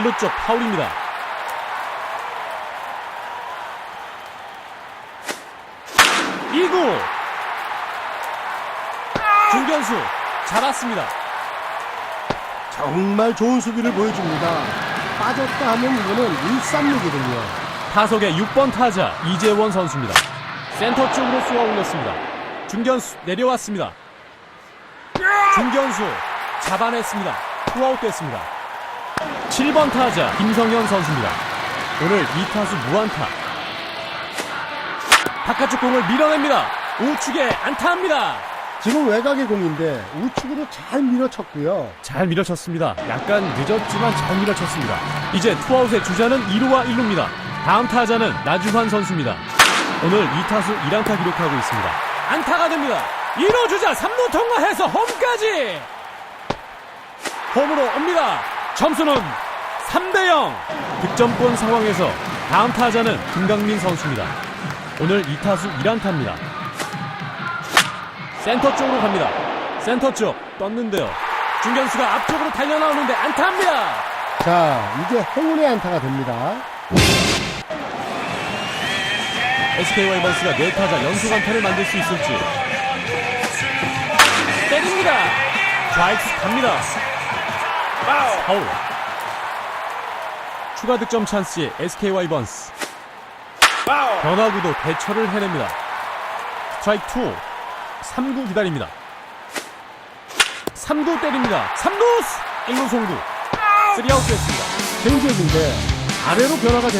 1루 쪽 파울입니다. 이구 중견수 잡았습니다. 정말 좋은 수비를 보여줍니다. 빠졌다 하면 이거는 136이거든요. 타석의 6번 타자 이재원 선수입니다. 센터 쪽으로 쏘아 올렸습니다. 중견수 내려왔습니다. 중견수 잡아냈습니다. 투아웃 됐습니다. 7번 타자 김성현 선수입니다. 오늘 2타수 무안타. 바깥쪽 공을 밀어냅니다. 우측에 안타합니다. 지금 외곽의 공인데 우측으로 잘 밀어쳤고요. 잘 밀어쳤습니다. 약간 늦었지만 잘 밀어쳤습니다. 이제 투아웃의 주자는 2루와 1루입니다. 다음 타자는 나주환 선수입니다. 오늘 2타수 1안타 기록하고 있습니다. 안타가 됩니다. 1루 주자 3루 통과해서 홈까지! 홈으로 옵니다. 점수는 3대 0. 득점권 상황에서 다음 타자는 김강민 선수입니다. 오늘 2타수 1안타입니다. 센터 쪽으로 갑니다. 센터 쪽 떴는데요. 중견수가 앞쪽으로 달려나오는데 안타입니다. 자, 이제 행운의 안타가 됩니다. SK 와이번스가 네 타자 연속 안타를 만들 수 있을지 때립니다. 좌익수 갑니다. 파울. 추가 득점 찬스에 SK 와이번스 변화구도 대처를 해냅니다. 스트라이크 2 3구 기다립니다. 3구 때립니다. 3루 1루 송구 3아웃 됐습니다. 체인지업인데 아래로 변화가 됐